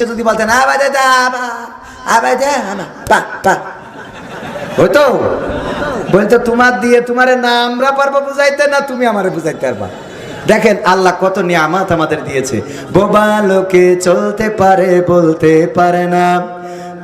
যদি বলতেন পা হইতো বলতো তোমার দিয়ে তোমার না আমরা পারব বুঝাইতে, না তুমি আমারে বুঝাইতে পারবা? দেখেন, আল্লাহ কত নিয়ামত আমাদের দিয়েছে। বোবা লোকে চলতে পারে, বলতে পারে না।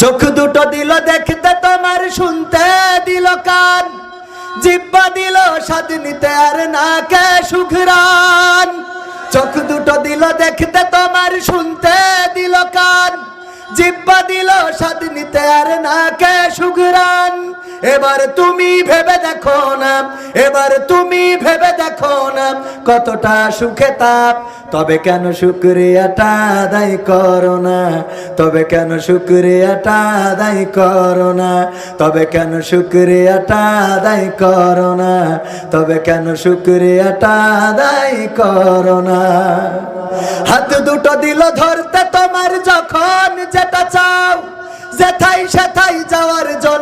চোখ দুটো দিল দেখতে, তোমার শুনতে দিল কান। জিব্বা দিল স্বাদ নিতে আর না কে সুখরান চোখ দুটো দিল দেখতে, তোমার শুনতে দিল কান। জিব্বা দিল স্বাদ নিতে আর না কে সুঘরান এবার তুমি ভেবে দেখো না, এবার তুমি ভেবে দেখো না কতটা সুখে তাপ। তবে কেন শুক্রিয়াটা আদায় করো না? তবে কেন শুক্রিয়াটা আদায় করো না? তবে কেন শুক্রিয়াটা আদায় করো না? তবে কেন শুক্রিয়াটা আদায় করো না? হাত দুটো দিল ধরতে তোমার যখন যেটা চাও যেথাই সেথাই যাওয়ার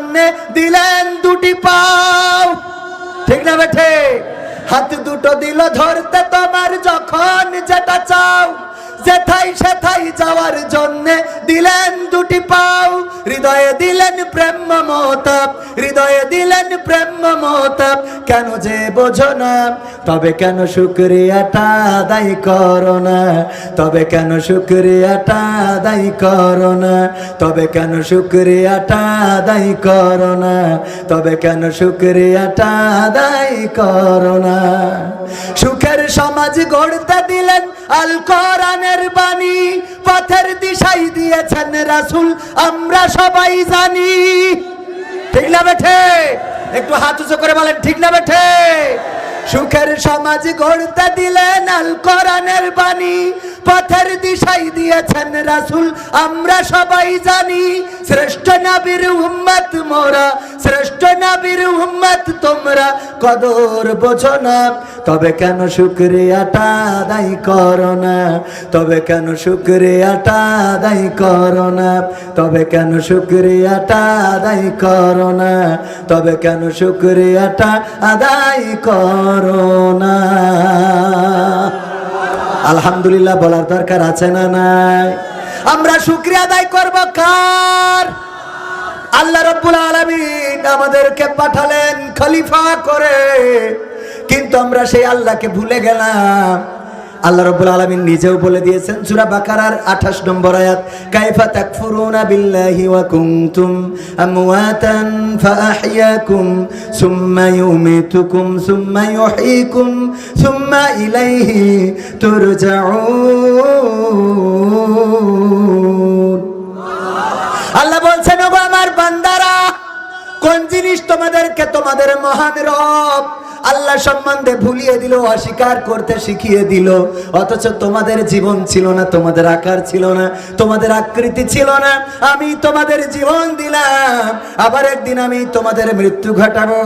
জন্যে দিলেন দুটি পাও। ঠিক না বেঠে? হাত দুটো দিল ধরতে তোমার যখন যেটা চাও। সেথাই যাওয়ার জন্যে দিলেন দুটি পাও। হৃদয়ে দিলেন প্রেম মমতাপ, হৃদয়ে দিলেন প্রেম মমতাপ। কেন যে বোঝো না, তবে কেন শুক্রিয়াটা আদায় করো না? তবে কেন শুক্রিয়াটা আদায় করো না? তবে কেন শুক্রিয়াটা আদায় করো না? তবে কেন শুক্রিয়াটা আদায় করো না? সুখের সমাজ গড়তে দিলেন আল কোরআনের বাণী। পথের দিশাই দিয়েছেন রাসূল, আমরা সবাই জানি। ঠিক না বেঠে? একটু হাত উঁচু করে বলেন, ঠিক না বেঠে? সুখের সমাজ গড়তে দিলেন আল কোরআনের বাণী। পথের দিশাই দিয়েছেন রাসূল, আমরা সবাই জানি। শ্রেষ্ঠ নবীর উম্মত মোরা, শ্রেষ্ঠ নবীর উম্মত, তোমরা কদর বোঝো না। তবে কেন শুক্রিয়াটা আদায় করো না? তবে কেন শুক্রিয়াটা আদায় করো না? তবে কেন শুক্রিয়াটা আদায় করো না? তবে কেন শুক্রিয়াটা আদায় করো না? আলহামদুলিল্লাহ বলার দরকার আছে না নাই? আমরা শুক্রিয়া আদায় করব কার? আল্লাহ রব্বুল আমাদেরকে পাঠালেন খলিফা করে। কিন্তু আমরা সেই আল্লাহকে ভুলে গেলাম। আল্লাহ রব্বুল আলামিন নিজেও বলে দিয়েছেন, সূরা বাকারার 28 নম্বর আয়াত, কাইফা তাকফুরুনা বিল্লাহি ওয়া কুনতুম আমওয়াতান ফাআহইয়াকুম, সুম্মা ইউমিতুকুম, সুম্মা ইউহয়িকুম সুম্মা ইলাইহি তুরজাউন। তোমাদের মহান রব। আল্লাহ সম্বন্ধে ভুলিয়ে দিল, অস্বীকার করতে শিখিয়ে দিল। অথচ তোমাদের জীবন ছিল না, তোমাদের আকার ছিল না, তোমাদের আকৃতি ছিল না। আমি তোমাদের জীবন দিলাম, আবার একদিন আমি তোমাদের মৃত্যু ঘটাবো,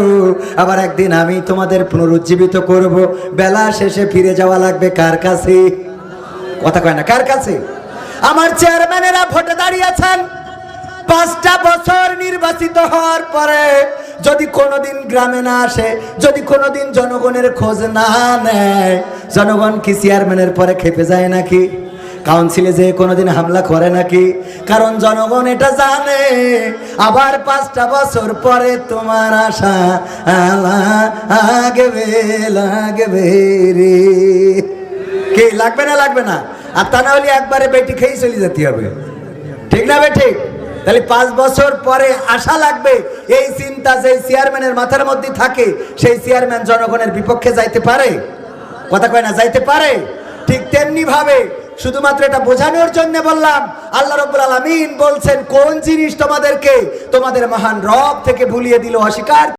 আবার একদিন আমি তোমাদের পুনরুজ্জীবিত করব। বেলা শেষে ফিরে যাওয়া লাগবে কার কাছে? কথা কয় না, কার কাছে? আমার চেয়ারম্যানেরা ভোটে দাঁড়িয়েছেন পাঁচটা বছর নির্বাচিত হওয়ার পরে যদি কোনোদিন গ্রামে না আসে, যদি কোনোদিন জনগণের খোঁজ না নেয়, জনগণ কি চেয়ারম্যানের পরে খেপে যায় নাকি? কাউন্সিলে যে কোনোদিন হামলা করে নাকি? কারণ জনগণ এটা জানে, আবার পাঁচটা বছর পরে তোমার আশা লাগবে লাগবে রে। কে, লাগবে না লাগবে না? আর তা না হলে একবারে বেটি খেয়ে চলে যেতে হবে। ঠিক না বেটি তাহলে পাঁচ বছর পরে আশা লাগবে, এই চিন্তা যে চেয়ারম্যানের মাথার মধ্যে থাকে, সেই চেয়ারম্যান জনগণের বিপক্ষে যাইতে পারে? কথা কয় না, যাইতে পারে? ঠিক তেমনি ভাবে শুধুমাত্র এটা বোঝানোর জন্য বললাম, আল্লাহ রব্বুল আলমিন বলছেন, কোন জিনিস তোমাদেরকে তোমাদের মহান রব থেকে ভুলিয়ে দিল, অস্বীকার